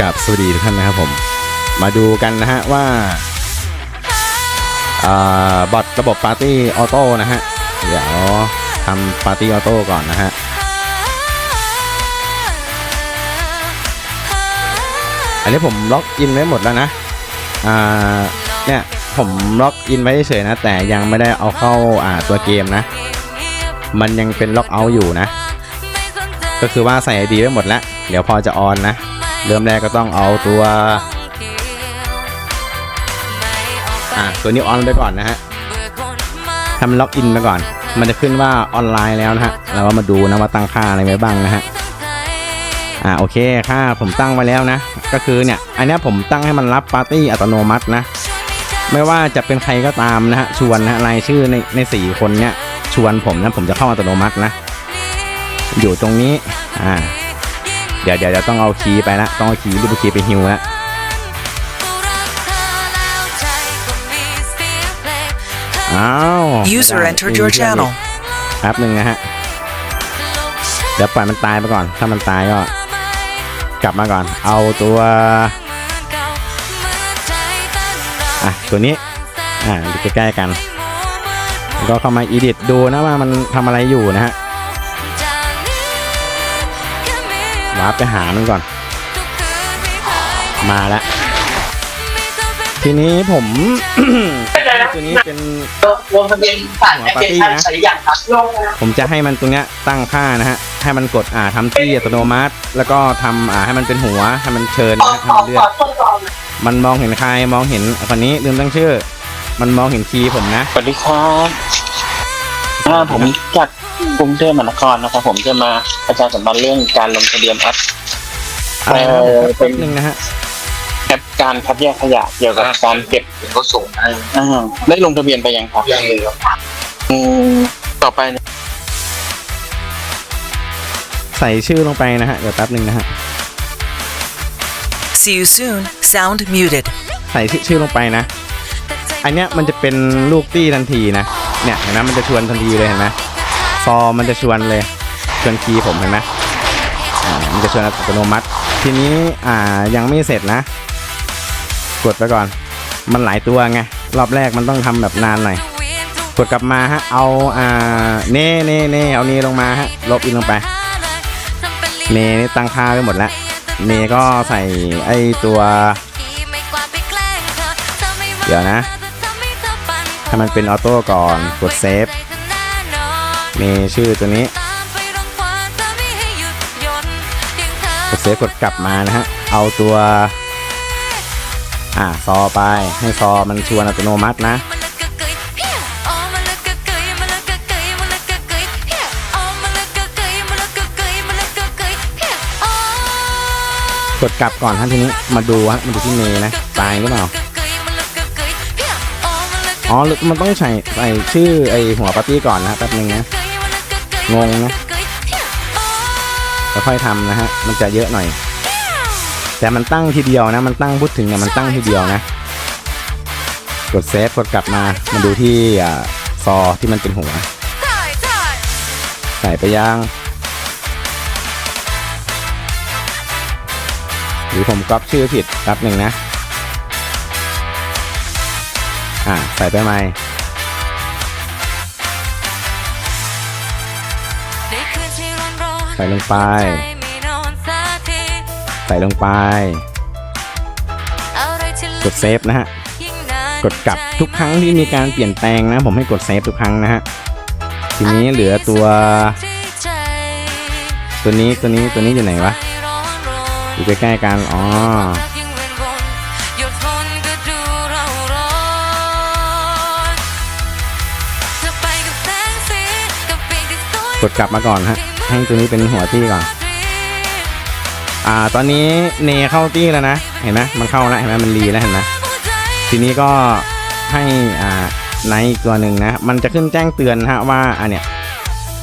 กับสวัสดีทุกท่านนะครับผม มาดูกันนะฮะว่าอ่าบอทระบบปาร์ตี้ออโต้นะฮะ เดี๋ยวทำปาร์ตี้ออโต้ก่อนนะฮะ อันนี้ผมล็อกอินไว้หมดแล้วนะ อ่า เนี่ยผมล็อกอินไว้เฉยนะ แต่ยังไม่ได้เอาเข้าอ่าตัวเกมนะ มันยังเป็นล็อกเอาท์อยู่นะ ก็คือว่าใส่ไอดีไว้หมดแล้ว เดี๋ยวพอจะออนนะ เริ่มแรกก็ต้องเอาตัวอ่าตัวนี้ออนไปก่อนนะฮะทำล็อกอินไปก่อน มันจะขึ้นว่าออนไลน์แล้วนะฮะเราก็มาดูนะว่าตั้งค่าอะไรไว้บ้างนะฮะอ่าโอเคค่าผมตั้งไว้แล้วนะ ก็คือเนี่ยอันนี้ผมตั้งให้มันรับปาร์ตี้อัตโนมัตินะ ไม่ว่าจะเป็นใครก็ตามนะฮะชวนนะฮะรายชื่อในในสี่คนเนี้ยชวนผมนะผมจะเข้าอัตโนมัตินะ อยู่ตรงนี้อ่า เดี๋ยวเดี๋ยวเดี๋ยวต้องเอาคีย์ไปละต้องเอาคีย์รูปคีย์ไปฮิวละอ้าว User ไม่ได้ entered your ไม่มีเพื่อน channel. อีกแป๊บหนึ่งนะฮะ เดี๋ยวปล่อยมันตายไปก่อน ถ้ามันตายก็ กลับมาก่อน เอาตัว อะ ตัวนี้ อ่าอยู่ใกล้ๆกันแล้วก็เข้ามา edit ดูนะว่ามันทำอะไรอยู่นะฮะ วาร์ปไปหามันก่อน มาแล้ว ทีนี้ผมตัวนี้เป็นลงทะเบียนผ่านแอปพลิเคชันใช้อย่างครับลงนะผมจะให้มันตรงเนี้ยตั้งค่านะฮะ ให้มันกดอ่าทำที่อัตโนมัติ แล้วก็ทำอ่าให้มันเป็นหัว ให้มันเชิญขอนะฮะขให้อมันเลืขออกทดลองนะมันมองเห็นใครมองเห็นคนนี้ลืมตั้งชื่อ มันมองเห็นคีย์ผมนะ สวัสดีครับอ่าผมจา กกรุงเทพมหานครนะครับผมจะมาประชาสัมพันธ์เรื่องการลงทะเบียนแอปอะไรนะเออแป๊บนึงนะฮะ แอปการคัดแยกขยะเกี่ยวกับการเก็บเขาส่งให้อ่าได้ลงทะเบียนไปยังครับยังเลยครับอืมต่อไปเนี่ยใส่ชื่อลงไปนะฮะ เดี๋ยวแป๊บนึงนะฮะ See you soon. Sound muted. ใส่ชื่อชื่อลงไปนะ อันเนี้ยมันจะเป็นลูกตี้ทันทีนะ เนี่ยเห็นไหมมันจะชวนทันทีเลยเห็นไหม ซอมันจะชวนเลยชวนคีย์ผมเห็นไหมมันจะชวนอัตโนมัติ ทีนี้อ่ายังไม่เสร็จนะ กดไปก่อน มันหลายตัวไงรอบแรกมันต้องทำแบบนานหน่อยกดกลับมาฮะเอาอ่าเน่เน่เน่เอาเนลงมาฮะลบอินลงไปเน่ตั้งค่าไว้หมดแล้วเน่ก็ใส่ไอตัว เดี๋ยวนะให้มันเป็นออโต้ก่อนกดเซฟ เนชื่อตัวนี้กดเซฟกดกลับมานะฮะ เอาตัว อ่าซอไปให้ซอมันชวนอัตโนมัตินะกดกลับก่อนท่านทีนี้มาดูฮะมาดูที่เนนะตายหรือเปล่าอ๋อหรือมันต้องใส่ใส่ชื่อไอหัวปาร์ตี้ก่อนนะแป๊บนึงนะ งงนะค่อยทำนะฮะ มันจะเยอะหน่อย แต่มันตั้งทีเดียวนะ มันตั้งพูดถึงเนี่ยมันตั้งทีเดียวนะ กดเซฟกดกลับมามาดูที่อ่าซอที่มันเป็นหัว ใส่ไปยังหรือผมก๊อปชื่อผิดแป๊บหนึ่งนะ อ่า ใส่ไปไหม ส่ลงไป ใส่ลงไป กดเซฟนะฮะ กดกลับทุกครั้งที่มีการเปลี่ยนแปลงนะ ผมให้กดเซฟทุกครั้งนะฮะ ทีนี้เหลือตัว ตัวนี้ตัวนี้ตัวนี้อยู่ไหนวะ อยู่ใกล้ๆกัน อ๋อกดกลับมาก่อนฮะ ให้ตัวนี้เป็นหัวตี้ก่อน อ่า ตอนนี้เนเข้าตี้แล้วนะ เห็นไหมมันเข้าแล้วเห็นไหมมันรีแล้วเห็นไหมทีนี้ก็ให้อ่าไนท์ตัวหนึ่งนะ มันจะขึ้นแจ้งเตือนฮะว่าอ่าเนี่ย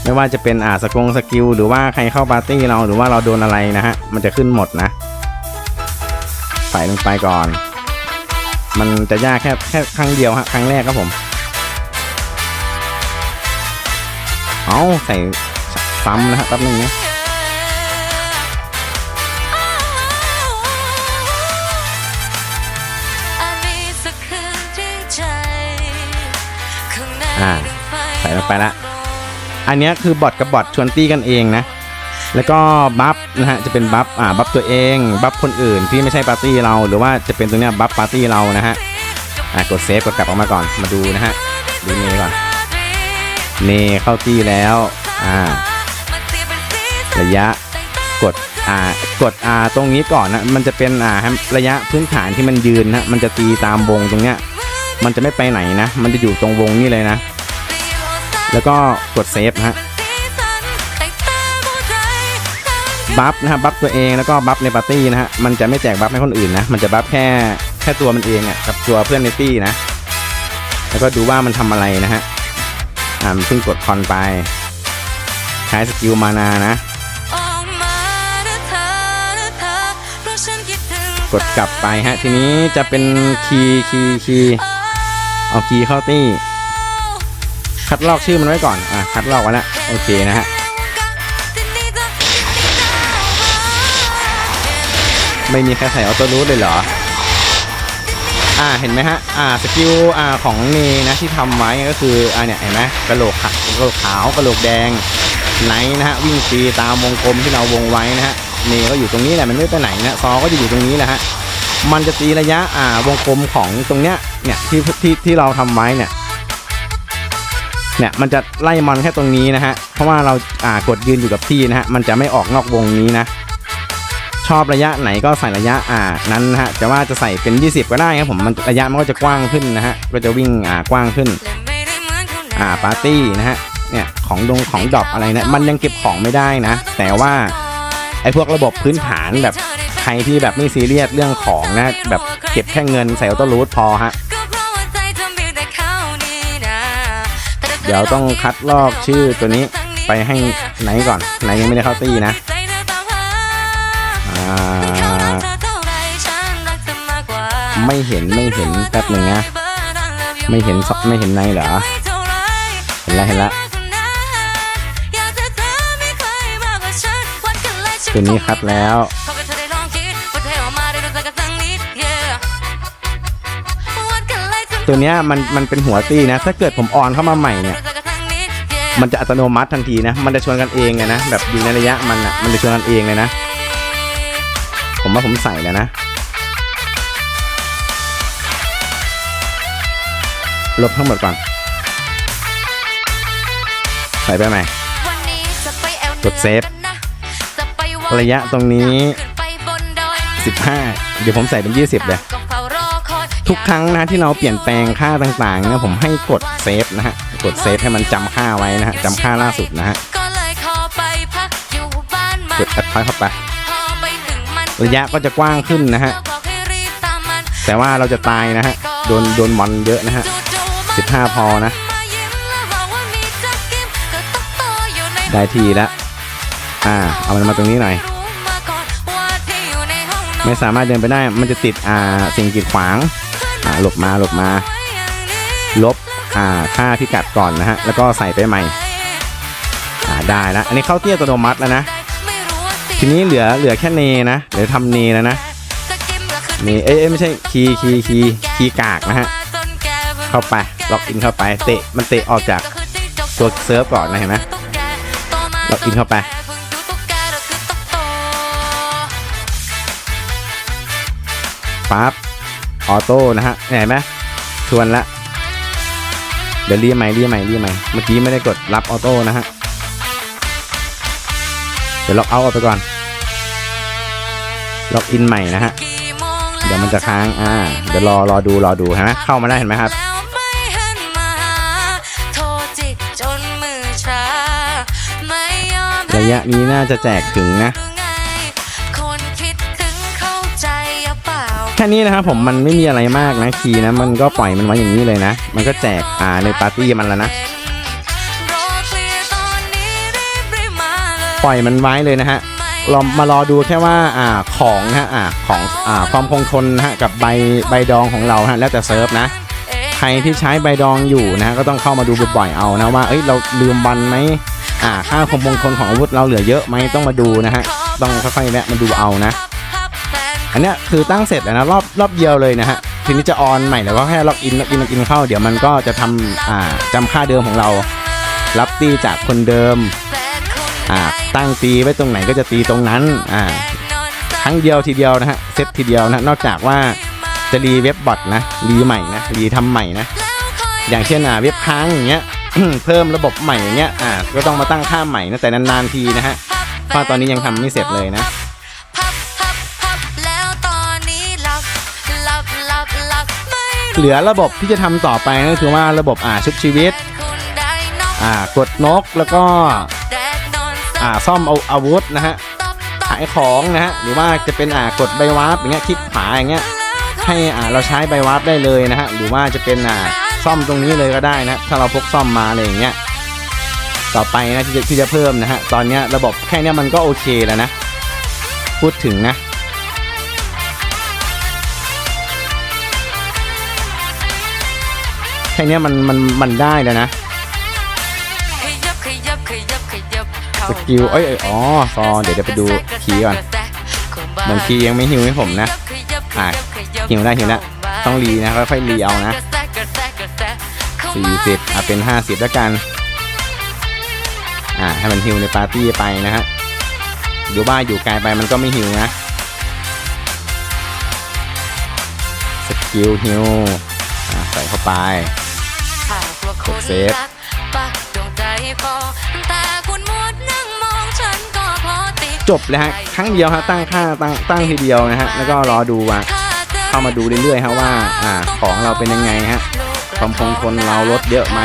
ไม่ว่าจะเป็นอ่าสกงสกิลหรือว่าใครเข้าปาร์ตี้เราหรือว่าเราโดนอะไรนะฮะ มันจะขึ้นหมดนะใส่ลงไปก่อน มันจะยากแค่แค่ครั้งเดียวฮะครั้งแรกครับผม เอาใส่ ซ้ำนะฮะแป๊บนึงนะอ่าใส่ลงไปละอันนี้คือบอทกับบอทชวนตีกันเองนะ แล้วก็บัฟนะฮะจะเป็นบัฟอ่าบัฟตัวเองบัฟคนอื่นที่ไม่ใช่ปาร์ตี้เรา หรือว่าจะเป็นตัวเนี้ยบัฟปาร์ตี้เรานะฮะอ่ากดเซฟกดกลับออกมาก่อนมาดูนะฮะดูเนก่อนเนเข้าตีแล้วอ่า ระยะกดอากดอาตรงนี้ก่อนนะมันจะเป็นอ่าระยะพื้นฐานที่มันยืนนะมันจะตีตามวงตรงเนี้ยมันจะไม่ไปไหนนะ มันจะอยู่ตรงวงนี้เลยนะ แล้วก็กดเซฟนะฮะบัฟนะฮะบัฟตัวเองแล้วก็บัฟในปาร์ตี้นะฮะมันจะไม่แจกบัฟให้คนอื่นนะ มันจะบัฟแค่แค่ตัวมันเองอะกับตัวเพื่อนในตี้นะ แล้วก็ดูว่ามันทำอะไรนะฮะอ่าเพิ่งกดคอนไปใช้สกิลมานานะ กดกลับไปฮะ ทีนี้จะเป็นคีย์คีย์คีย์เอาคีย์เข้าตี้ คัดลอกชื่อมันไว้ก่อน อะ คัดลอกไว้แล้วโอเคนะฮะ ไม่มีใครใส่ออโต้รูทเลยเหรอ อ่า เห็นไหมฮะ อ่า สกิล อ่า ของเนนะที่ทำไว้ก็คือ อ่าเนี่ย เห็นไหมกระโหลกขาวกระโหลกขาวกระโหลกแดงไนท์นะฮะ วิ่งฟรีตามวงกลมที่เราวงไว้นะฮะ นก็อยู่ตรงนี้แหละมันไม่ไปไหนนะซอก็จะอยู่ตรงนี้แหละฮะมันจะตีระยะอ่าวงกลมของตรงเนี้ยเนี่ยที่ที่ที่เราทำไว้เนี่ยเนี่ยมันจะไล่มอนแค่ตรงนี้นะฮะเพราะว่าเราอ่ากดยืนอยู่กับที่นะฮะมันจะไม่ออกนอกวงนี้นะ ชอบระยะไหนก็ใส่ระยะอ่านั้นนะฮะจะว่าจะใส่เป็น 20 ก็ได้ครับผมมันระยะมันก็จะกว้างขึ้นนะฮะก็จะวิ่งอ่ากว้างขึ้นอ่าปาร์ตี้นะฮะเนี่ยของดงของดรอปอะไรเนี่ยมันยังเก็บของไม่ได้นะ แต่ว่า พวกระบบพื้นฐานแบบใครที่แบบไม่ซีเรียสเรื่องของนะแบบเก็บแค่เงินใส่ออโต้รูทพอฮะเดี๋ยวต้องคัดลอกชื่อตัวนี้ไปให้ไหนก่อนไหนยังไม่ได้เข้าตี้นะอ่าไม่เห็นไม่เห็นแป๊บหนึ่งนะไม่เห็นซไม่เห็นในเหรอเห็นแล้วเห็นแล้ว ตัวนี้คัดแล้วตัวเนี้ยมันมันเป็นหัวตีนะ ถ้าเกิดผมออนเข้ามาใหม่เนี่ย มันจะอัตโนมัติทันทีนะ มันจะชวนกันเองไงนะ แบบอยู่ในระยะมันอะ มันจะชวนกันเองเลยนะ ผมว่าผมใส่แล้วนะ ลบทั้งหมดก่อน ใส่ไปไหมกดเซฟ ระยะตรงนี้ 15 เดี๋ยวผมใส่เป็น 20เลยทุกครั้งนะที่เราเปลี่ยนแปลงค่าต่างๆนะผมให้กดเซฟนะฮะกดเซฟให้มันจำค่าไว้นะฮะจำค่าล่าสุดนะฮะกดแอดพอยเข้าไประยะก็จะกว้างขึ้นนะฮะแต่ว่าเราจะตายนะฮะโดนโดนมอนเยอะนะฮะ15 พอนะ ได้ทีแล้ว อ่า เอามันมาตรงนี้หน่อย ไม่สามารถเดินไปได้ มันจะติดอ่าสิ่งกีดขวาง อ่าหลบมาหลบมา ลบ อ่าค่าพิกัดก่อนนะฮะ แล้วก็ใส่ไปใหม่ อ่าได้แล้วอันนี้เข้าเตี้ยอัตโนมัติแล้วนะ ทีนี้เหลือเหลือแค่เนนะเดี๋ยวทำเนแล้วนะเนเอ้ยเอ้ยไม่ใช่คีคีคีคีกากนะฮะ เข้าไป ล็อกอินเข้าไป เตะ มันเตะออกจากตัวเซิร์ฟก่อนนะเห็นไหมล็อกอินเข้าไป ปั๊บออโต้นะฮะเห็นไหมชวนละเดี๋ยวเรียใหม่เรียใหม่เรียใหม่เมื่อกี้ไม่ได้กดรับออโต้นะฮะเดี๋ยวล็อกเอาออกไปก่อน ล็อกอินใหม่นะฮะเดี๋ยวมันจะค้างอ่าเดี๋ยวรอรอดูรอดูเห็นไหมเข้ามาได้เห็นไหมครับระยะนี้น่าจะแจกถึงนะ แค่นี้นะครับผมมันไม่มีอะไรมากนะคีย์นะ มันก็ปล่อยมันไว้อย่างนี้เลยนะ มันก็แจกอ่าในปาร์ตี้มันแล้วนะ ปล่อยมันไว้เลยนะฮะเรามารอดูแค่ว่าอ่าของนะฮะอ่าของอ่าความคงทนนะฮะกับใบใบดองของเราฮะแล้วแต่เซิร์ฟนะใครที่ใช้ใบดองอยู่นะก็ต้องเข้ามาดูบ่อยๆเอานะว่าเอ้ยเราลืมบันไหมอ่าค่าความคงทนของอาวุธเราเหลือเยอะไหมต้องมาดูนะฮะต้องค่อยๆแวะมาดูเอานะ อันเนี้ยคือตั้งเสร็จแล้วนะรอบรอบเดียวเลยนะฮะทีนี้จะออนใหม่แล้วก็แค่ล็อกอินล็อกอินล็อกอินเข้าเดี๋ยวมันก็จะทำอ่าจำค่าเดิมของเรา รับตีจากคนเดิมอ่าตั้งตีไว้ตรงไหนก็จะตีตรงนั้นอ่าครั้งเดียวทีเดียวนะฮะเซตทีเดียวนะนอกจากว่าจะรีเว็บบอทนะรีใหม่นะรีทำใหม่นะอย่างเช่นอ่าเว็บค้างอย่างเงี้ยเพิ่มระบบใหม่อย่างเงี้ยอ่าก็ต้องมาตั้งค่าใหม่นะแต่นานๆทีนะฮะเพราะตอนนี้ยังทำไม่เสร็จเลยนะ เหลือระบบที่จะทำต่อไปก็คือว่าระบบอ่าชุบชีวิตอ่ากดนกแล้วก็อ่าซ่อมเอาอาวุธนะฮะขายของนะฮะหรือว่าจะเป็นอ่ากดใบวาร์ปอย่างเงี้ยคลิกขวาอย่างเงี้ยให้อ่าเราใช้ใบวาร์ปได้เลยนะฮะหรือว่าจะเป็นอ่าซ่อมตรงนี้เลยก็ได้นะถ้าเราพกซ่อมมาอะไรอย่างเงี้ยต่อไปนะที่จะที่จะเพิ่มนะฮะตอนเนี้ยระบบแค่เนี้ยมันก็โอเคแล้วนะพูดถึงนะ ค่เนี้ยมันมันมันได้แล้วนะสกิลเอ้ยอ๋อซอเดี๋ยวเดี๋ยวไปดูคีก่อนเหมือนคีย์ยังไม่หิวให้ผมนะอะหิวได้หิวแล้วต้องรีนะค่อยๆรีเอานะ40อะเป็น 50 แล้วกันอ่าให้มันฮิวในปาร์ตี้ไปนะฮะอยู่บ้านอยู่ไกลไปมันก็ไม่ฮิวนะสกิลฮิวใส่เข้าไป กดเซฟปักดวงใจพอแต่คุณมัวนั่งมองฉันก็พอติดจบเลยฮะครั้งเดียวฮะตั้งค่าตั้งตั้งทีเดียวนะฮะแล้วก็รอดูว่าเข้ามาดูเรื่อยๆฮะว่าอ่าของเราเป็นยังไงฮะความคงทนเราลดเยอะไหม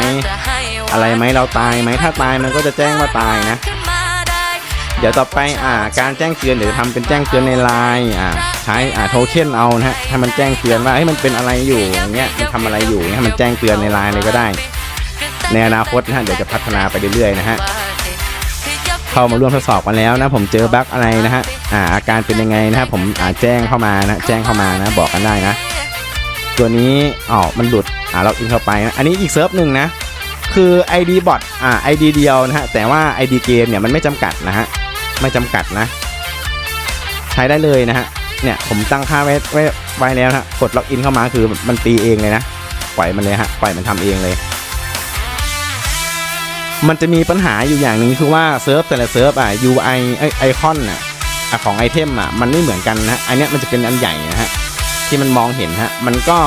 อะไรไหมเราตายไหมถ้าตายมันก็จะแจ้งว่าตายนะ เดี๋ยวต่อไปอ่าการแจ้งเตือนเดี๋ยวจะทำเป็นแจ้งเตือนในไลน์อ่าใช้อ่าโทเค็นเอานะฮะให้มันแจ้งเตือนว่าเฮ้ยมันเป็นอะไรอยู่อย่างเงี้ยมันทำอะไรอยู่เนี่ยให้มันแจ้งเตือนในไลน์เลยก็ได้ ในอนาคตนะฮะเดี๋ยวจะพัฒนาไปเรื่อยๆนะฮะเข้ามาร่วมทดสอบกันแล้วนะ ผมเจอบั๊กอะไรนะฮะอ่าอาการเป็นยังไงนะฮะผมอ่าแจ้งเข้ามานะแจ้งเข้ามานะ บอกกันได้นะ ตัวนี้อ๋อมันหลุดอ่าเราอินเข้าไปนะอันนี้อีกเซิร์ฟหนึ่งนะคือ ID บอทอ่า ID เดียวนะฮะแต่ว่า ID เกมเนี่ยมันไม่จำกัดนะฮะไม่จำกัดนะ ใช้ได้เลยนะฮะเนี่ยผมตั้งค่าไว้ไว้ไว้แล้วนะฮะกดล็อกอินเข้ามาคือมันตีเองเลยนะ ปล่อยมันเลยฮะ ปล่อยมันทำเองเลย มันจะมีปัญหาอยู่อย่างหนึ่งคือว่าเซิร์ฟแต่ละเซิร์ฟอะ UI ไอไอคอนอะของไอเทมอะมันไม่เหมือนกันนะอันนี้มันจะเป็นอันใหญ่นะฮะที่มันมองเห็นฮะมันก็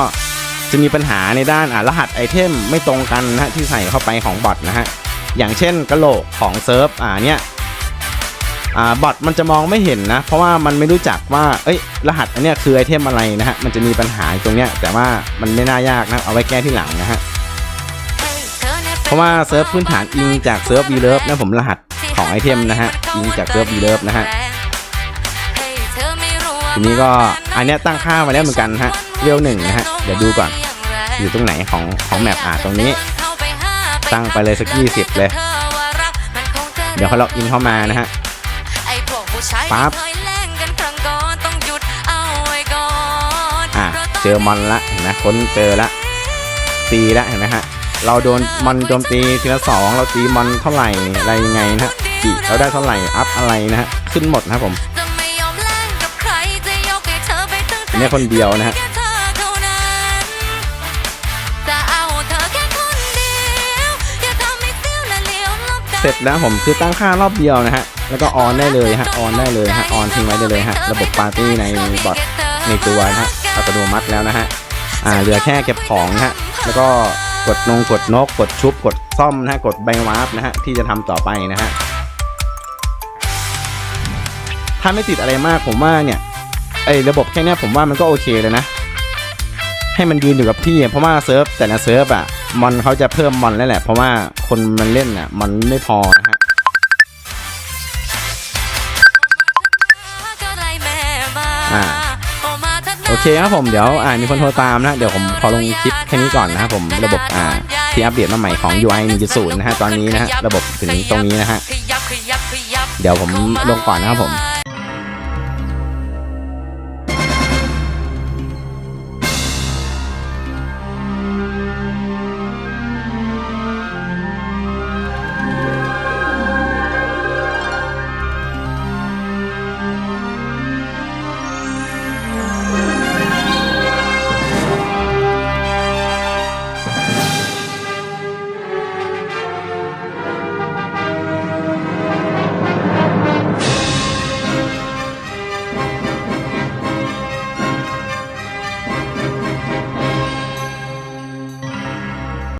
จะมีปัญหาในด้านอ่ารหัสไอเทมไม่ตรงกันนะฮะที่ใส่เข้าไปของบอทนะฮะอย่างเช่นกระโหลกของเซิร์ฟอ่าเนี่ยอ่าบอทมันจะมองไม่เห็นนะ เพราะว่ามันไม่รู้จักว่าเอ้ยรหัสอันเนี้ยคือไอเทมอะไรนะฮะมันจะมีปัญหาตรงเนี้ยแต่ว่ามันไม่น่ายากนะเอาไว้แก้ที่หลังนะฮะ เพราะว่าเซิร์ฟพื้นฐานอิงจากเซิร์ฟวีเลิฟนะผมรหัสของไอเทมนะฮะอิงจากเซิร์ฟวีเลิฟนะฮะทีนี้ก็อันนี้ตั้งค่ามาแล้วเหมือนกันฮะเรียวหนึ่งนะฮะเดี๋ยวดูก่อนอยู่ตรงไหนของของแมปอ่าตรงนี้ ตั้งไปเลยสัก20เลย เดี๋ยวเขาล็อกอินเข้ามานะฮะปั๊บอะเจอมอนละเห็นไหมค้นเจอละตีละเห็นไหมฮะ เราโดนมอนโจมตีทีละสองเราตีมอนเท่าไหร่อะไรยังไงนะฮะกี่เราได้เท่าไหร่อัพอะไรนะฮะขึ้นหมดนะครับผมอันนี้คนเดียวนะฮะเสร็จแล้วผมคือตั้งค่ารอบเดียวนะฮะแล้วก็ออนได้เลยฮะออนได้เลยฮะออนทิ้งไว้ได้เลยฮะระบบปาร์ตี้ในบอทในตัวนะฮะอัตโนมัติแล้วนะฮะอ่าเหลือแค่เก็บของนะฮะแล้วก็ กดนงกดนก กดชุบกดซ่อมนะฮะกดใบวาร์ปนะฮะที่จะทำต่อไปนะฮะถ้าไม่ติดอะไรมากผมว่าเนี่ยไอ้ระบบแค่เนี้ยผมว่ามันก็โอเคเลยนะ ให้มันยืนอยู่กับที่เพราะว่าเซิร์ฟแต่ละเซิร์ฟอะมอนเขาจะเพิ่มมอนแล้วแหละ เพราะว่าคนมันเล่นอะมันไม่พอนะฮะอ่า เคครับผมเดี๋ยวอ่ามีคนโทรตามนะ เดี๋ยวผมขอลงคลิปแค่นี้ก่อนนะครับผมระบบอ่าที่อัปเดตมาใหม่ของ UI 1.0 นะฮะตอนนี้นะฮะระบบถึงตรงนี้นะฮะเดี๋ยวผมลงก่อนนะครับผมม